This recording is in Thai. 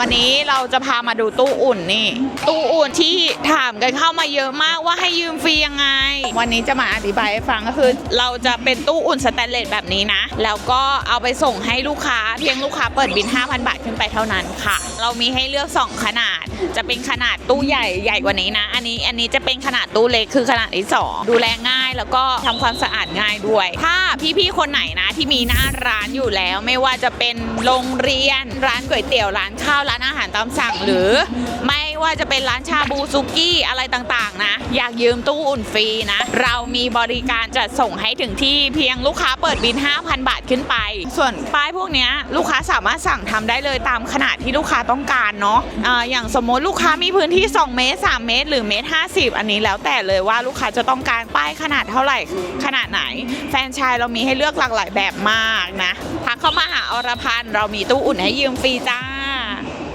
วันนี้เราจะพามาดูตู้อุ่นนี่ ตู้อุ่นที่ถามกันเข้ามาเยอะมากว่าให้ยืมฟรียังไง วันนี้จะมาอธิบายให้ฟังก็คือ เราจะเป็นตู้อุ่นสแตนเลสแบบนี้นะ แล้วก็เอาไปส่งให้ลูกค้าเพียงลูกค้าเปิดบิน 5,000 บาทขึ้นไปเท่านั้นค่ะ เรามีให้เลือก 2 ขนาด จะเป็นขนาดตู้ใหญ่ใหญ่กว่านี้นะ อันนี้อันนี้จะเป็นขนาดตู้เล็กคือขนาดที่สองดูแลง่ายแล้วก็ทำความสะอาดง่ายด้วย ถ้าพี่ๆคนไหนนะที่มีหน้าร้านอยู่แล้ว ไม่ว่าจะเป็นโรงเรียนร้านก๋วยเตี๋ยวร้านข้าวร้านอาหารตามสั่งหรือไม่ว่าจะเป็นร้านชาบูซุกี้อะไรต่างๆนะ อยากยืมตู้อุ่นฟรีนะ เรามีบริการจัดส่งให้ถึงที่เพียงลูกค้าเปิดบิน 5,000 บาทขึ้นไป ส่วนป้ายพวกนี้ลูกค้าสามารถสั่งทำได้เลยตามขนาดที่ลูกค้าต้องการเนาะออย่างสมมติลูกค้ามีพื้นที่ 2 เมตร 3 เมตร หรือเมตร 50 อันนี้แล้วแต่เลยว่าลูกค้าจะต้องการป้ายขนาดเท่าไหร่ขนาดไหน แฟนชายเรามีให้เลือกหลากหลายแบบมากนะทักเข้ามาหาอรพันธ์เรามีตู้อุ่นให้ยืมฟรีจ้า